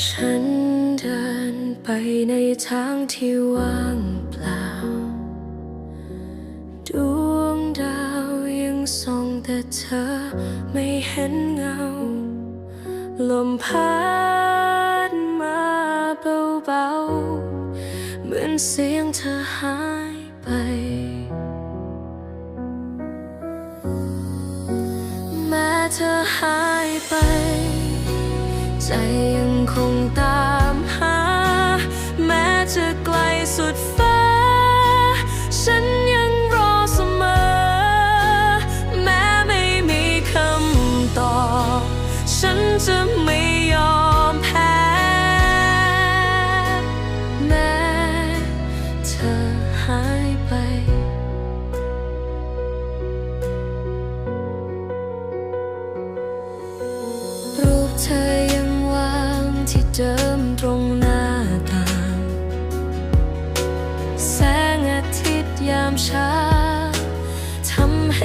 ฉันเดินไปในทางที่ว่างเปล่า ดวงดาวยังส่องแต่เธอไม่เห็นเงา ลมพัดมาเบาๆ เหมือนเสียงเธอหาย ใจยังคงตามหา แม้จะไกลสุดฟ้า ฉันยังรอเสมอ แม้ไม่มีคำตอบ ฉันจะไม่ยอมแพ้ แม้เธอหายไปรูปเธอ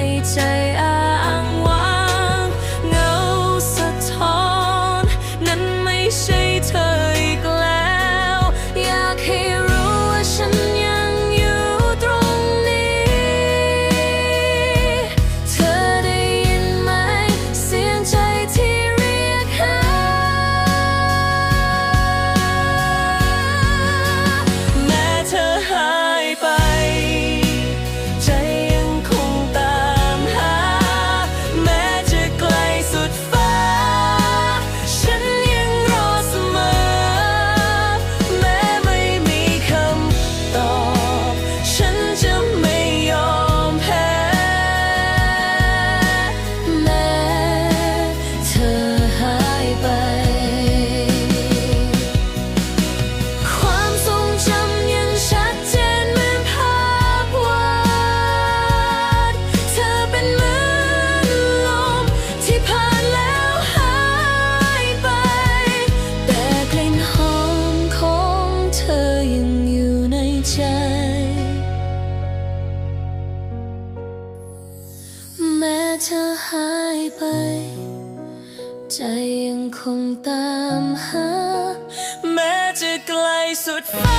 ให้ใจอ้างว้างเงาสะท้อน นั้นไม่ใช่เธอ เธอหายไป ใจยังคงตามหา แม้จะไกลสุดฟ้า